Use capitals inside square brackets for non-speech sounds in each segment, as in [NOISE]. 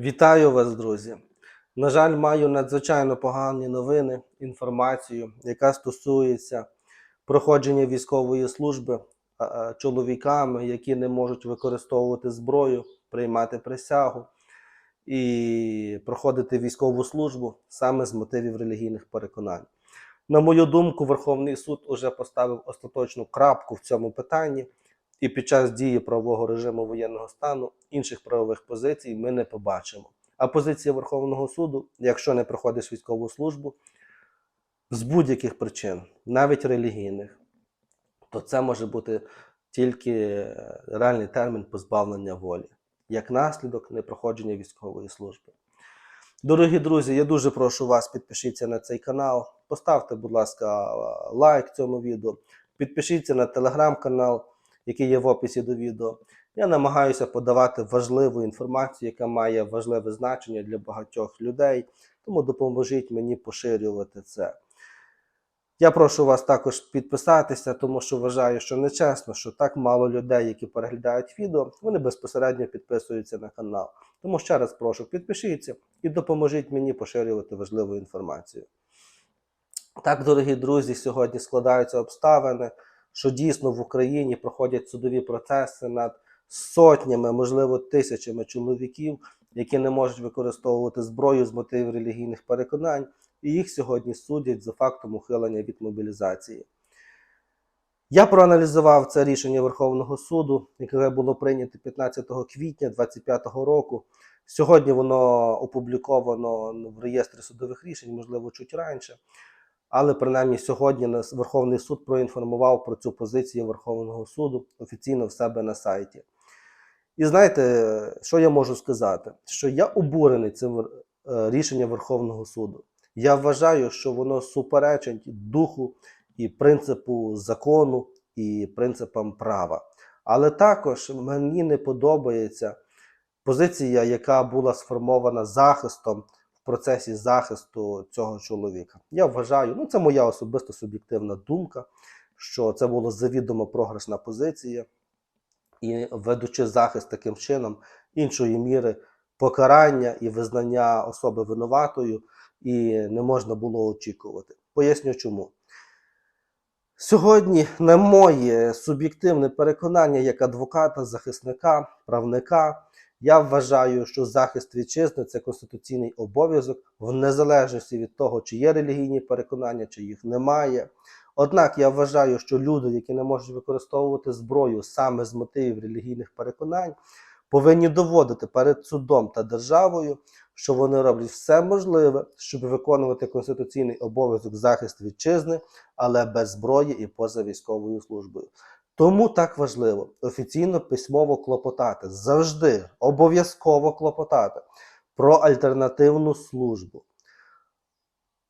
Вітаю вас, друзі! На жаль, маю надзвичайно погані новини, інформацію, яка стосується проходження військової служби чоловіками, які не можуть використовувати зброю, приймати присягу і проходити військову службу саме з мотивів релігійних переконань. На мою думку, Верховний суд уже поставив остаточну крапку в цьому питанні, і під час дії правового режиму воєнного стану інших правових позицій ми не побачимо. А позиція Верховного суду, якщо не проходиш військову службу, з будь-яких причин, навіть релігійних, то це може бути тільки е, реальний термін позбавлення волі, як наслідок непроходження військової служби. Дорогі друзі, я дуже прошу вас, підпишіться на цей канал, поставте, будь ласка, лайк цьому відео, підпишіться на телеграм-канал, який є в описі до відео. Я намагаюся подавати важливу інформацію, яка має важливе значення для багатьох людей, тому допоможіть мені поширювати це. Я прошу вас також підписатися, тому що вважаю, що нечесно, що так мало людей, які переглядають відео, вони безпосередньо підписуються на канал. Тому ще раз прошу, підпишіться і допоможіть мені поширювати важливу інформацію. Так, дорогі друзі, сьогодні складаються обставини, що дійсно в Україні проходять судові процеси над сотнями, можливо, тисячами чоловіків, які не можуть використовувати зброю з мотивів релігійних переконань, і їх сьогодні судять за фактом ухилення від мобілізації. Я проаналізував це рішення Верховного суду, яке було прийнято 15 квітня 2025 року. Сьогодні воно опубліковано в реєстрі судових рішень, можливо, чуть раніше. Але принаймні сьогодні нас Верховний суд проінформував про цю позицію Верховного суду офіційно в себе на сайті. І знаєте, що я можу сказати? Що я обурений цим е, рішенням Верховного суду. Я вважаю, що воно суперечить духу і принципу закону і принципам права. Але також мені не подобається позиція, яка була сформована захистом процесі захисту цього чоловіка. Я вважаю, ну це моя особиста суб'єктивна думка, що це була завідомо програшна позиція, і ведучи захист таким чином іншої міри покарання і визнання особи винуватою, і не можна було очікувати. Поясню чому. Сьогодні, на моє суб'єктивне переконання як адвоката, захисника, правника, я вважаю, що захист вітчизни це конституційний обов'язок в незалежності від того, чи є релігійні переконання, чи їх немає. Однак я вважаю, що люди, які не можуть використовувати зброю саме з мотивів релігійних переконань, повинні доводити перед судом та державою, що вони роблять все можливе, щоб виконувати конституційний обов'язок захист вітчизни, але без зброї і поза військовою службою. Тому так важливо офіційно письмово клопотати, завжди обов'язково клопотати про альтернативну службу.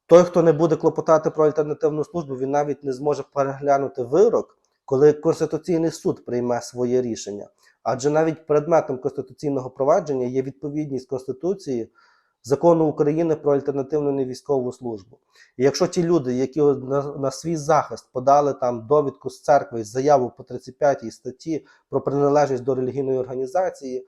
Той, хто не буде клопотати про альтернативну службу, він навіть не зможе переглянути вирок, коли Конституційний суд прийме своє рішення. Адже навіть предметом конституційного провадження є відповідність Конституції закону України про альтернативну невійськову службу. І якщо ті люди, які на, на свій захист подали там довідку з церкви, заяву по 35 статті про приналежність до релігійної організації,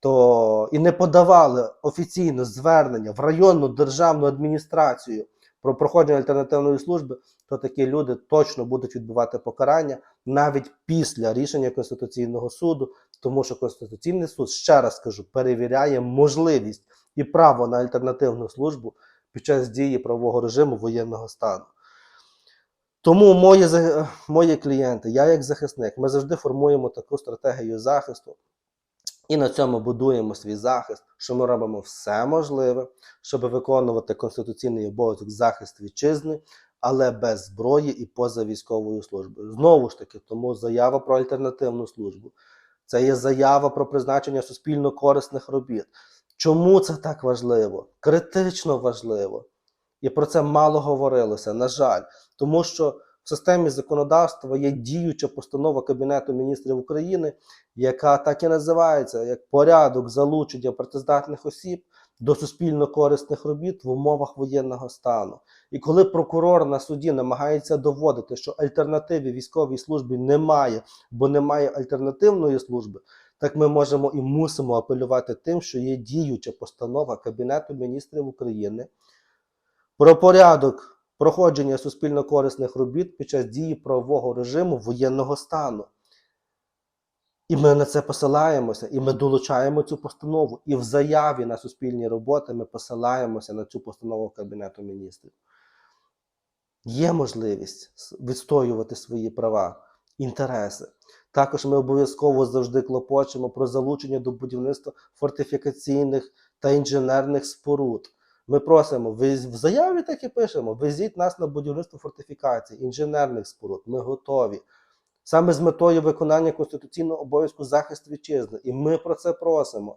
то і не подавали офіційно звернення в районну державну адміністрацію про проходження альтернативної служби, то такі люди точно будуть відбувати покарання навіть після рішення Конституційного суду, тому що Конституційний суд, ще раз скажу, перевіряє можливість і право на альтернативну службу під час дії правового режиму воєнного стану. Тому мої, мої клієнти, я як захисник, ми завжди формуємо таку стратегію захисту. І на цьому будуємо свій захист, що ми робимо все можливе, щоб виконувати конституційний обов'язок захист вітчизни, але без зброї і поза військовою службою. Знову ж таки, тому заява про альтернативну службу. Це є заява про призначення суспільно корисних робіт. Чому це так важливо? Критично важливо. І про це мало говорилося, на жаль, тому що в системі законодавства є діюча постанова Кабінету міністрів України, яка так і називається як порядок залучення працездатних осіб до суспільно корисних робіт в умовах воєнного стану. І коли прокурор на суді намагається доводити, що альтернативи військовій службі немає, бо немає альтернативної служби, так ми можемо і мусимо апелювати тим, що є діюча постанова Кабінету міністрів України про порядок проходження суспільно-корисних робіт під час дії правового режиму воєнного стану. І ми на це посилаємося, і ми долучаємо цю постанову. І в заяві на суспільні роботи ми посилаємося на цю постанову Кабінету міністрів. Є можливість відстоювати свої права, інтереси. Також ми обов'язково завжди клопочемо про залучення до будівництва фортифікаційних та інженерних споруд. Ми просимо, в заяві так і пишемо: везіть нас на будівництво фортифікацій, інженерних споруд. Ми готові. Саме з метою виконання конституційного обов'язку захист вітчизни. І ми про це просимо.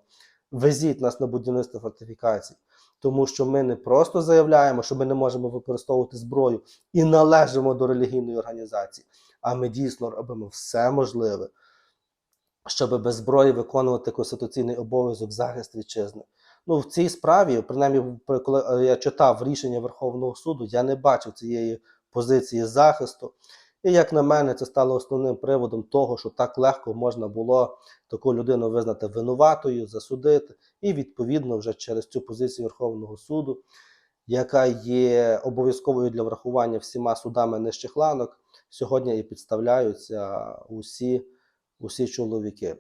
Везіть нас на будівництво фортифікацій. Тому що ми не просто заявляємо, що ми не можемо використовувати зброю і належимо до релігійної організації, а ми дійсно робимо все можливе, щоб без зброї виконувати конституційний обов'язок захист вітчизни. Ну, в цій справі, принаймні, коли е, я читав рішення Верховного суду, я не бачив цієї позиції захисту. І як на мене, це стало основним приводом того, що так легко можна було таку людину визнати винуватою, засудити, і відповідно вже через цю позицію Верховного суду, яка є обов'язковою для врахування всіма судами нижчих ланок, сьогодні і підставляються усі, усі чоловіки.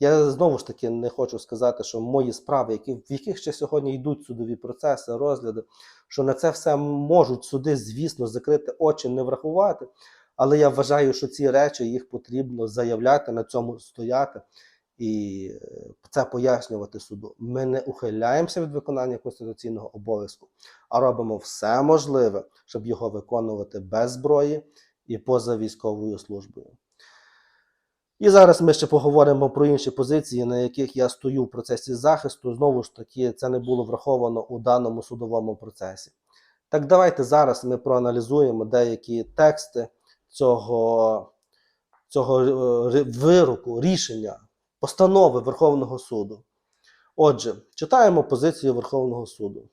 Я знову ж таки не хочу сказати, що мої справи, які, в яких ще сьогодні йдуть судові процеси, розгляди, що на це все можуть суди, звісно, закрити очі, не врахувати. Але я вважаю, що ці речі їх потрібно заявляти, на цьому стояти і е, це пояснювати суду. Ми не ухиляємося від виконання конституційного обов'язку, а робимо все можливе, щоб його виконувати без зброї і поза військовою службою. І зараз ми ще поговоримо про інші позиції, на яких я стою в процесі захисту. Знову ж таки, це не було враховано у даному судовому процесі. Так давайте зараз ми проаналізуємо деякі тексти цього, цього е, вироку, рішення, постанови Верховного суду. Отже, читаємо позицію Верховного суду.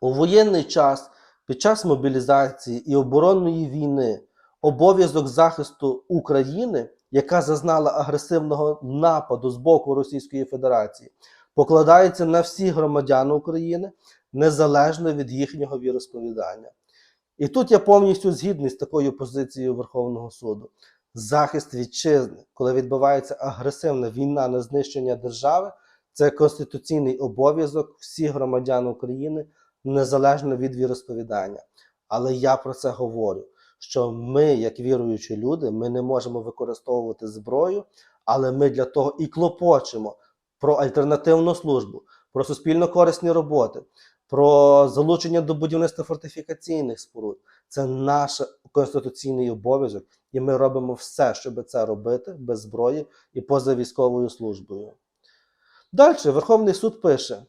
У воєнний час, під час мобілізації і оборонної війни, обов'язок захисту України, яка зазнала агресивного нападу з боку Російської Федерації, покладається на всіх громадян України незалежно від їхнього віросповідання. І тут я повністю згідний з такою позицією Верховного суду. Захист вітчизни, коли відбувається агресивна війна на знищення держави, це конституційний обов'язок всіх громадян України незалежно від віросповідання. Але я про це говорю. Що ми, як віруючі люди, ми не можемо використовувати зброю, але ми для того і клопочемо про альтернативну службу, про суспільно корисні роботи, про залучення до будівництва фортифікаційних споруд. Це наш конституційний обов'язок, і ми робимо все, щоб це робити без зброї і поза військовою службою. Далі Верховний суд пише,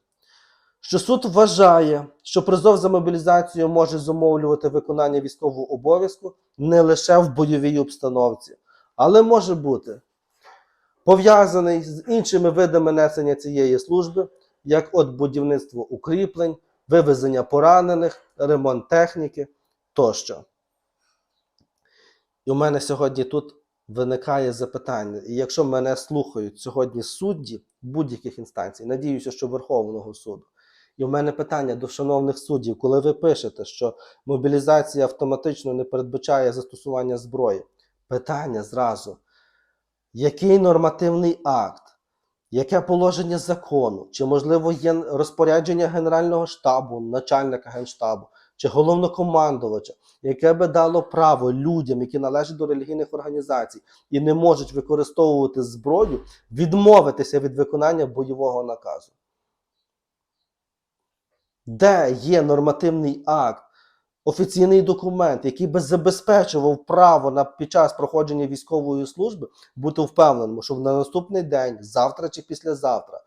що суд вважає, що призов за мобілізацію може зумовлювати виконання військового обов'язку не лише в бойовій обстановці, але може бути пов'язаний з іншими видами несення цієї служби, як от будівництво укріплень, вивезення поранених, ремонт техніки тощо. І у мене сьогодні тут виникає запитання. І якщо мене слухають сьогодні судді будь-яких інстанцій, надіюся, що Верховного суду. І в мене питання до шановних суддів, коли ви пишете, що мобілізація автоматично не передбачає застосування зброї, питання зразу: який нормативний акт, яке положення закону, чи можливо є розпорядження Генерального штабу, начальника генштабу, чи головнокомандувача, яке би дало право людям, які належать до релігійних організацій і не можуть використовувати зброю, відмовитися від виконання бойового наказу. Де є нормативний акт, офіційний документ, який би забезпечував право на під час проходження військової служби бути впевненим, що на наступний день, завтра чи післязавтра,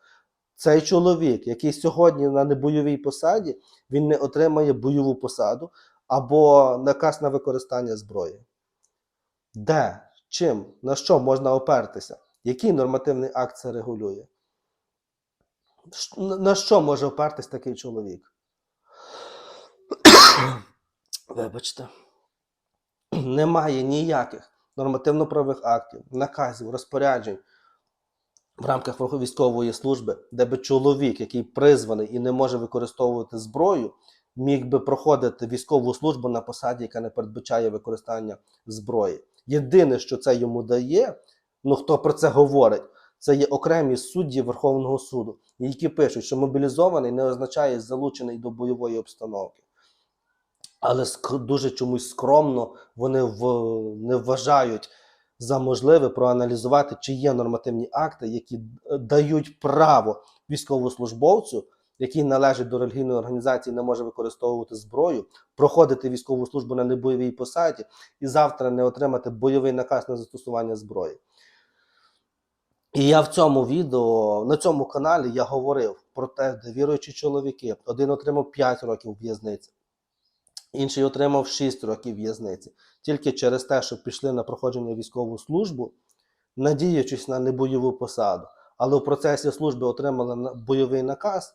цей чоловік, який сьогодні на небойовій посаді, він не отримає бойову посаду або наказ на використання зброї. Де, чим, на що можна опертися? Який нормативний акт це регулює? На- що може опертись такий чоловік? Вибачте. [CLEARS THROAT] Немає ніяких нормативно-правових актів, наказів, розпоряджень, в рамках військової служби, де би чоловік, який призваний і не може використовувати зброю, міг би проходити військову службу на посаді, яка не передбачає використання зброї. Єдине, що це йому дає, ну хто про це говорить, це є окремі судді Верховного суду, які пишуть, що мобілізований не означає залучений до бойової обстановки. Але дуже чомусь скромно вони в, не вважають за можливе проаналізувати, чи є нормативні акти, які е, дають право військовослужбовцю, який належить до релігійної організації, не може використовувати зброю, проходити військову службу на небойовій посаді і завтра не отримати бойовий наказ на застосування зброї. І я в цьому відео, на цьому каналі я говорив про те, де віруючі чоловіки, один отримав 5 років в'язниці, інший отримав 6 років в'язниці. Тільки через те, що пішли на проходження військову службу, надіючись на небойову посаду, але в процесі служби отримали бойовий наказ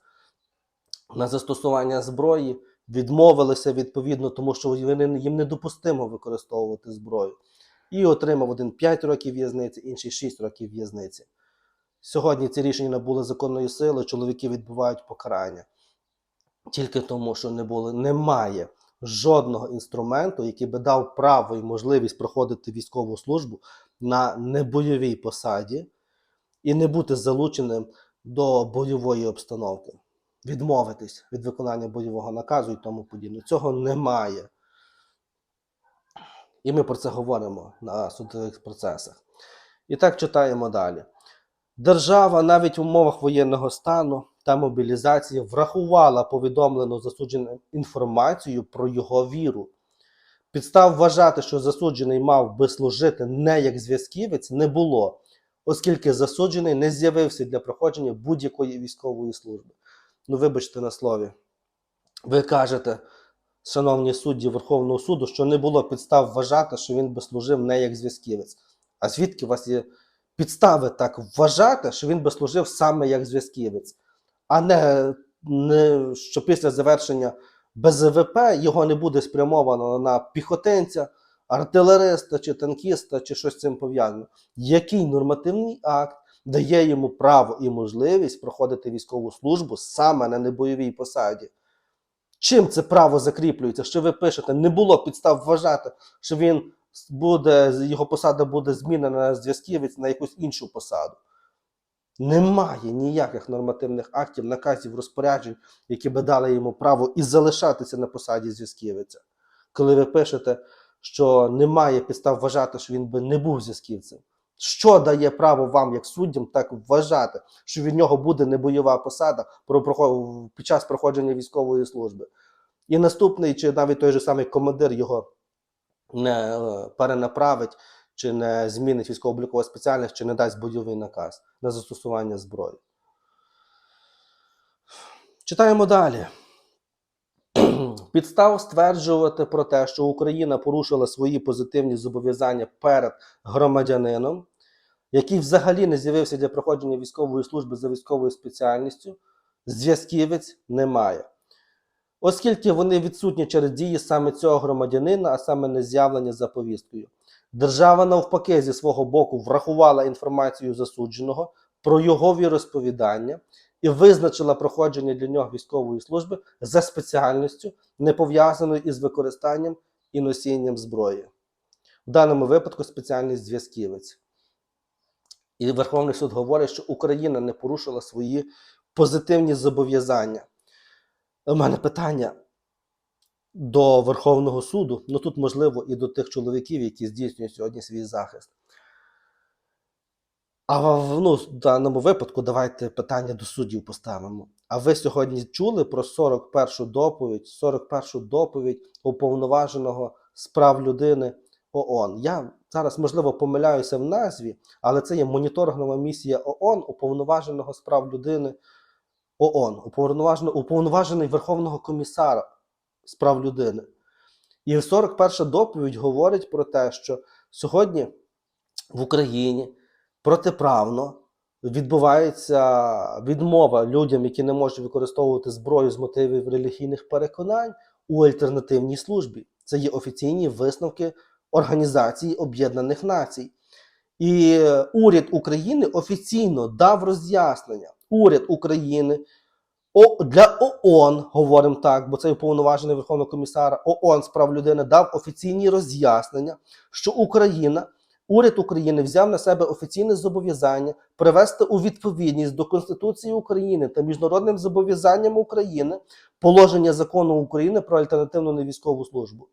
на застосування зброї, відмовилися відповідно, тому що їм недопустимо використовувати зброю. І отримав один 5 років в'язниці, інший 6 років в'язниці. Сьогодні ці рішення набули законної сили, чоловіки відбувають покарання. Тільки тому, що не було, немає жодного інструменту, який би дав право і можливість проходити військову службу на небойовій посаді і не бути залученим до бойової обстановки, відмовитись від виконання бойового наказу і тому подібне. Цього немає. І ми про це говоримо на судових процесах. І так читаємо далі. Держава навіть в умовах воєнного стану та мобілізації врахувала повідомлену засудженим інформацію про його віру. Підстав вважати, що засуджений мав би служити не як зв'язківець, не було, оскільки засуджений не з'явився для проходження будь-якої військової служби. Ну, вибачте на слові. Ви кажете, шановні судді Верховного суду, що не було підстав вважати, що він би служив не як зв'язківець. А звідки у вас є підстави так вважати, що він би служив саме як зв'язківець, а не, не що після завершення БЗВП його не буде спрямовано на піхотинця, артилериста чи танкіста, чи щось з цим пов'язано. Який нормативний акт дає йому право і можливість проходити військову службу саме на небойовій посаді? Чим це право закріплюється? Що ви пишете, не було підстав вважати, що він буде, його посада буде змінена на зв'язківець на якусь іншу посаду. Немає ніяких нормативних актів, наказів, розпоряджень, які би дали йому право і залишатися на посаді зв'язківця. Коли ви пишете, що немає підстав вважати, що він би не був зв'язківцем. Що дає право вам, як суддям, так вважати, що від нього буде небойова посада під час проходження військової служби? І наступний, чи навіть той же самий командир його не перенаправить, чи не змінить військово-облікову спеціальність, чи не дасть бойовий наказ на застосування зброї. Читаємо далі. Підстав стверджувати про те, що Україна порушила свої позитивні зобов'язання перед громадянином, який взагалі не з'явився для проходження військової служби за військовою спеціальністю, зв'язківець немає. Оскільки вони відсутні через дії саме цього громадянина, а саме не з'явлення за повісткою. Держава навпаки зі свого боку врахувала інформацію засудженого про його віросповідання і визначила проходження для нього військової служби за спеціальністю, не пов'язаною із використанням і носінням зброї. В даному випадку спеціальність зв'язківець. І Верховний суд говорить, що Україна не порушила свої позитивні зобов'язання. У мене питання до Верховного суду, ну тут можливо і до тих чоловіків, які здійснюють сьогодні свій захист. А ну, в даному випадку давайте питання до суддів поставимо. А ви сьогодні чули про 41 доповідь, 41 доповідь уповноваженого з прав людини ООН? Я зараз, можливо, помиляюся в назві, але це є моніторингова місія ООН, уповноваженого з прав людини ООН, уповноважений, Верховного комісара з прав людини. І 41 доповідь говорить про те, що сьогодні в Україні протиправно відбувається відмова людям, які не можуть використовувати зброю з мотивів релігійних переконань у альтернативній службі. Це є офіційні висновки Організації Об'єднаних Націй. І е, уряд України офіційно дав роз'яснення. Уряд України О, для ООН, говоримо так, бо це уповноважений Верховного комісара ООН з прав людини дав офіційні роз'яснення, що Україна, уряд України взяв на себе офіційне зобов'язання привести у відповідність до Конституції України та міжнародним зобов'язанням України положення закону України про альтернативну невійськову службу.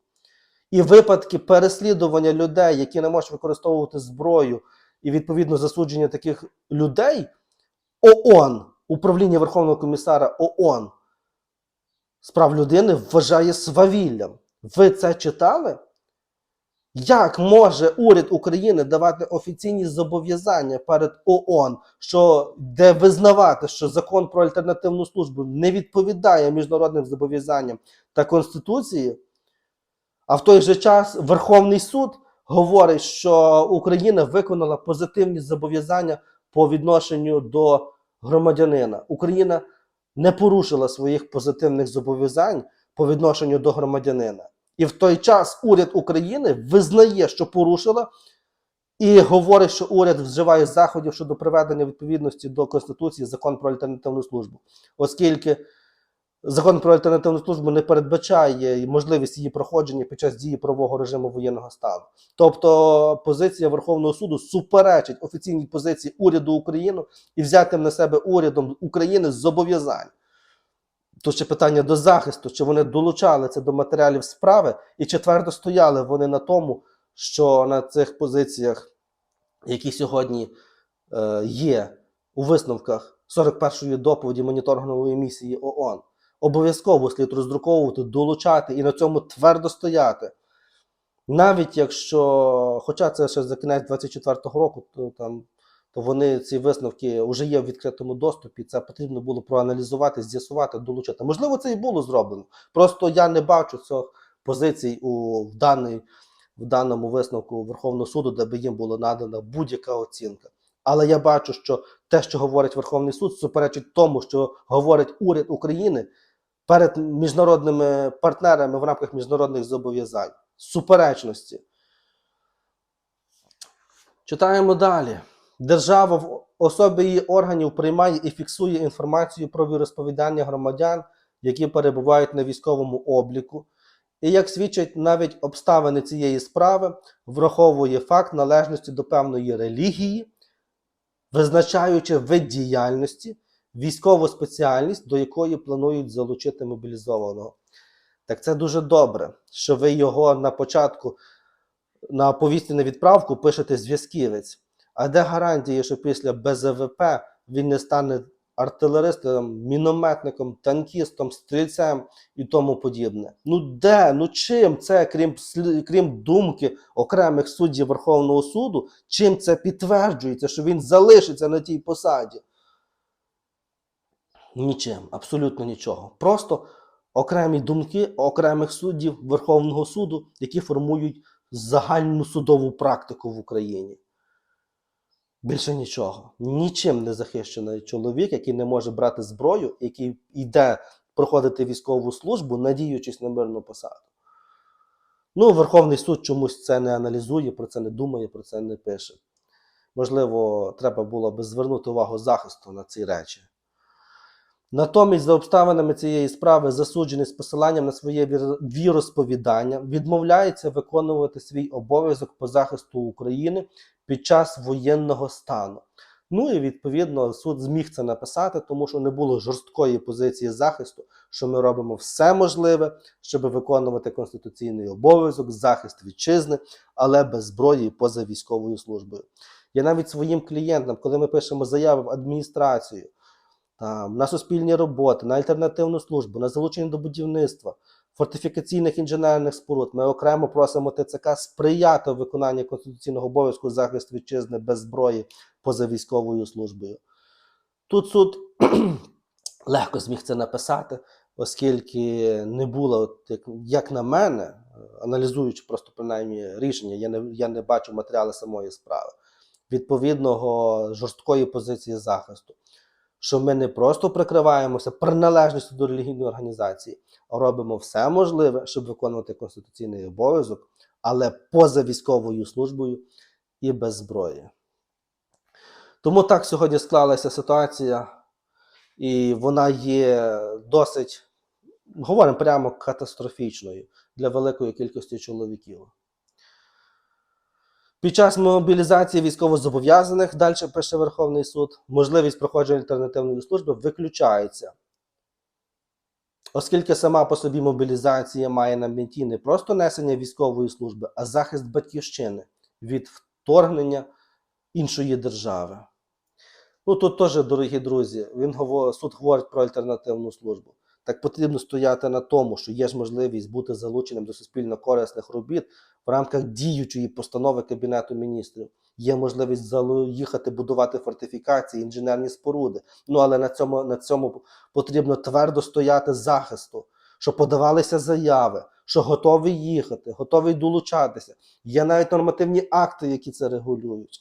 І випадки переслідування людей, які не можуть використовувати зброю, і відповідно засудження таких людей, ООН, управління Верховного комісара ООН з прав людини вважає свавіллям. Ви це читали? Як може уряд України давати офіційні зобов'язання перед ООН, що де визнавати, що закон про альтернативну службу не відповідає міжнародним зобов'язанням та Конституції? А в той же час Верховний суд говорить, що Україна виконала позитивні зобов'язання по відношенню до громадянина. Україна не порушила своїх позитивних зобов'язань по відношенню до громадянина. І в той час уряд України визнає, що порушила, і говорить, що уряд вживає заходів щодо приведення відповідності до Конституції закон про альтернативну службу, оскільки закон про альтернативну службу не передбачає можливість її проходження під час дії правового режиму воєнного стану. Тобто позиція Верховного суду суперечить офіційній позиції уряду України і взятим на себе урядом України зобов'язань. Тут ще питання до захисту, чи вони долучали це до матеріалів справи, і чи твердо стояли вони на тому, що на цих позиціях, які сьогодні е, є у висновках 41-ї доповіді моніторингової місії ООН, обов'язково слід роздруковувати, долучати і на цьому твердо стояти. Навіть якщо, хоча це ще за кінець 24-го року, то там то вони ці висновки вже є в відкритому доступі. Це потрібно було проаналізувати, з'ясувати, долучити. Можливо, це і було зроблено. Просто я не бачу цих позицій у в, даний, в даному висновку Верховного суду, де би їм була надана будь-яка оцінка. Але я бачу, що те, що говорить Верховний суд, суперечить тому, що говорить уряд України перед міжнародними партнерами в рамках міжнародних зобов'язань. Суперечності. Читаємо далі. Держава в особі її органів приймає і фіксує інформацію про віросповідання громадян, які перебувають на військовому обліку, і, як свідчать навіть обставини цієї справи, враховує факт належності до певної релігії, визначаючи вид діяльності, військову спеціальність, до якої планують залучити мобілізованого. Так це дуже добре, що ви його на початку на повісті на відправку пишете зв'язківець. А де гарантії, що після БЗВП він не стане артилеристом, мінометником, танкістом, стрільцем і тому подібне? Ну де? Ну чим це, крім, крім думки окремих суддів Верховного суду, чим це підтверджується, що він залишиться на тій посаді? Нічим, абсолютно нічого. Просто окремі думки окремих суддів Верховного суду, які формують загальну судову практику в Україні. Більше нічого. Нічим не захищений чоловік, який не може брати зброю, який йде проходити військову службу, надіючись на мирну посаду. Ну, Верховний суд чомусь це не аналізує, про це не думає, про це не пише. Можливо, треба було би звернути увагу захисту на ці речі. Натомість, за обставинами цієї справи, засуджений з посиланням на своє вір- віросповідання, відмовляється виконувати свій обов'язок по захисту України під час воєнного стану. Ну і відповідно суд зміг це написати, тому що не було жорсткої позиції захисту, що ми робимо все можливе, щоб виконувати конституційний обов'язок, захист вітчизни, але без зброї поза військовою службою. Я навіть своїм клієнтам, коли ми пишемо заяви в адміністрацію, там, на суспільні роботи, на альтернативну службу, на залучення до будівництва, фортифікаційних інженерних споруд. Ми окремо просимо ТЦК сприяти виконанню конституційного обов'язку захист вітчизни без зброї поза військовою службою. Тут суд [CLEARS THROAT] легко зміг це написати, оскільки не було, от як, як на мене, аналізуючи просто принаймні рішення, я не, я не бачу матеріали самої справи, відповідного жорсткої позиції захисту що ми не просто прикриваємося приналежністю до релігійної організації, а робимо все можливе, щоб виконувати конституційний обов'язок, але поза військовою службою і без зброї. Тому так сьогодні склалася ситуація, і вона є досить, говоримо прямо, катастрофічною для великої кількості чоловіків. Під час мобілізації військовозобов'язаних, далі пише Верховний суд, можливість проходження альтернативної служби виключається. Оскільки сама по собі мобілізація має на меті не просто несення військової служби, а захист батьківщини від вторгнення іншої держави. Ну тут теж, дорогі друзі, він суд говорить про альтернативну службу. Так потрібно стояти на тому, що є ж можливість бути залученим до суспільно корисних робіт в рамках діючої постанови Кабінету міністрів. Є можливість залу- їхати будувати фортифікації, інженерні споруди. Ну але на цьому, на цьому потрібно твердо стояти захисту, що подавалися заяви, що готові їхати, готові долучатися. Є навіть нормативні акти, які це регулюють.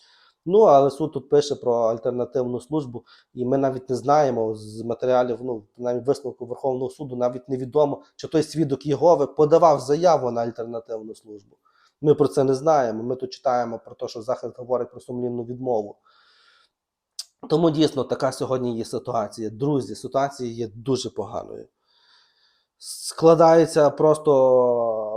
Ну, але суд тут пише про альтернативну службу, і ми навіть не знаємо з матеріалів, ну, навіть висновку Верховного суду, навіть невідомо, чи той свідок Єгови подавав заяву на альтернативну службу. Ми про це не знаємо. Ми тут читаємо про те, що захист говорить про сумлінну відмову. Тому дійсно така сьогодні є ситуація. Друзі, ситуація є дуже поганою. Складається просто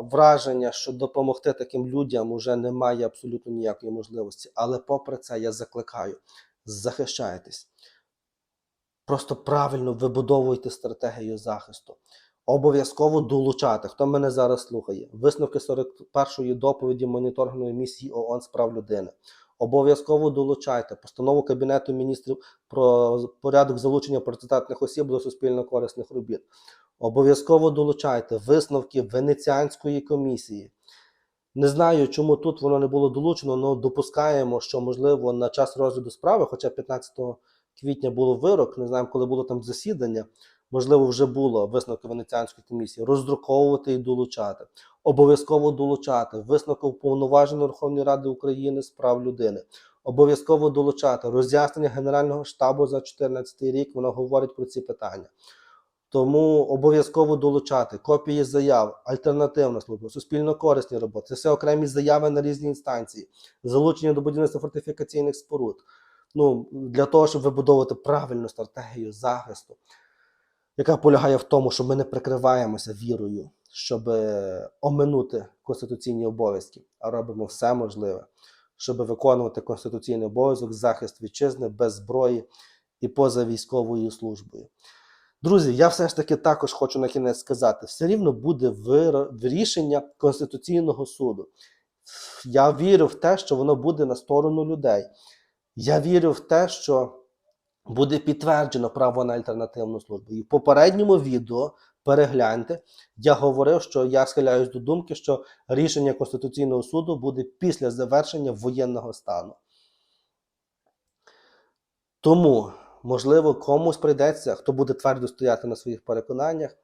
враження, що допомогти таким людям вже немає абсолютно ніякої можливості. Але попри це я закликаю: захищайтесь. Просто правильно вибудовуйте стратегію захисту. Обов'язково долучати. Хто мене зараз слухає? Висновки 41-ї доповіді моніторної місії ООН з прав людини. Обов'язково долучайте постанову Кабінету міністрів про порядок залучення працездатних осіб до суспільно корисних робіт. Обов'язково долучайте висновки Венеціанської комісії. Не знаю, чому тут воно не було долучено, але допускаємо, що можливо на час розгляду справи, хоча 15 квітня було вирок, не знаємо, коли було там засідання. Можливо, вже було висновки Венеціанської комісії, роздруковувати і долучати. Обов'язково долучати висновки уповноваженої Верховної Ради України з прав людини. Обов'язково долучати роз'яснення Генерального штабу за 2014 рік. Воно говорить про ці питання. Тому обов'язково долучати копії заяв, альтернативна служба, суспільно корисні роботи. Це все окремі заяви на різні інстанції, залучення до будівництва фортифікаційних споруд. Ну, для того, щоб вибудовувати правильну стратегію захисту, яка полягає в тому, що ми не прикриваємося вірою, щоб е, оминути конституційні обов'язки, а робимо все можливе, щоб виконувати конституційний обов'язок, захист вітчизни без зброї і поза військовою службою. Друзі, я все ж таки також хочу на кінець сказати: все рівно буде рішення Конституційного суду. Я вірю в те, що воно буде на сторону людей. Я вірю в те, що буде підтверджено право на альтернативну службу. І в попередньому відео перегляньте, я говорив, що я схиляюсь до думки, що рішення Конституційного суду буде після завершення воєнного стану. Тому, можливо, комусь прийдеться, хто буде твердо стояти на своїх переконаннях,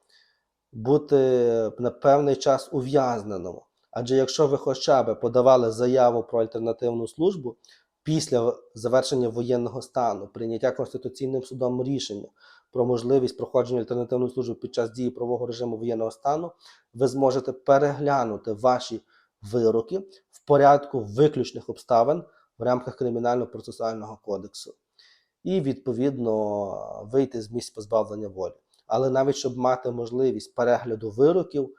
бути на певний час ув'язненому. Адже якщо ви хоча б подавали заяву про альтернативну службу після завершення воєнного стану, прийняття Конституційним судом рішення про можливість проходження альтернативної служби під час дії правового режиму воєнного стану, ви зможете переглянути ваші вироки в порядку виключних обставин в рамках Кримінально-процесуального кодексу і відповідно вийти з місць позбавлення волі. Але навіть щоб мати можливість перегляду вироків,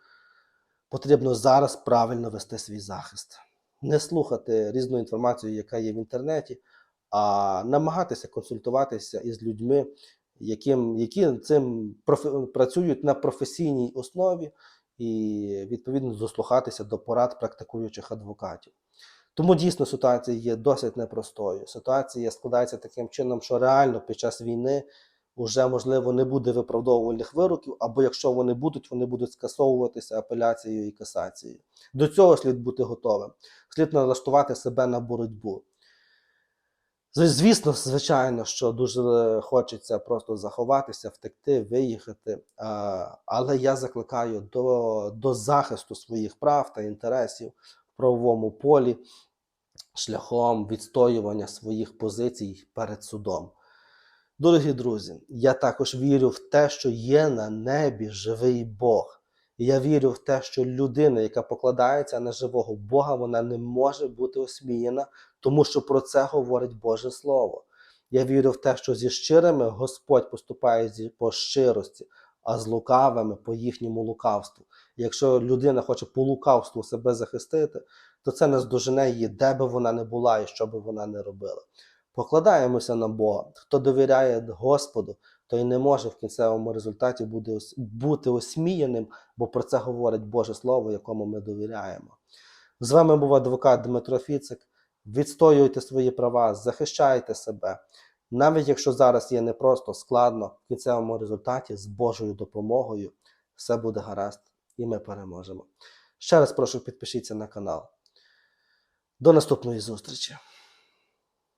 потрібно зараз правильно вести свій захист, не слухати різну інформацію, яка є в інтернеті, а намагатися консультуватися із людьми, яким, які цим профі- працюють на професійній основі, і відповідно дослухатися до порад практикуючих адвокатів. Тому дійсно ситуація є досить непростою. Ситуація складається таким чином, що реально під час війни вже можливо не буде виправдовувальних вироків, або якщо вони будуть, вони будуть скасовуватися апеляцією і касацією. До цього слід бути готовим. Слід налаштувати себе на боротьбу. Звісно, звичайно, що дуже хочеться просто заховатися, втекти, виїхати. Але я закликаю до, до захисту своїх прав та інтересів в правовому полі шляхом відстоювання своїх позицій перед судом. Дорогі друзі, я також вірю в те, що є на небі живий Бог. Я вірю в те, що людина, яка покладається на живого Бога, вона не може бути осміяна, тому що про це говорить Боже Слово. Я вірю в те, що зі щирими Господь поступає по щирості, а з лукавими по їхньому лукавству. Якщо людина хоче по лукавству себе захистити, то це наздожене її, де би вона не була і що би вона не робила. Покладаємося на Бога. Хто довіряє Господу, той не може в кінцевому результаті ос- бути осміяним, бо про це говорить Боже Слово, якому ми довіряємо. З вами був адвокат Дмитро Фіцик. Відстоюйте свої права, захищайте себе. Навіть якщо зараз є непросто складно, в кінцевому результаті з Божою допомогою все буде гаразд і ми переможемо. Ще раз прошу підпишіться на канал. До наступної зустрічі!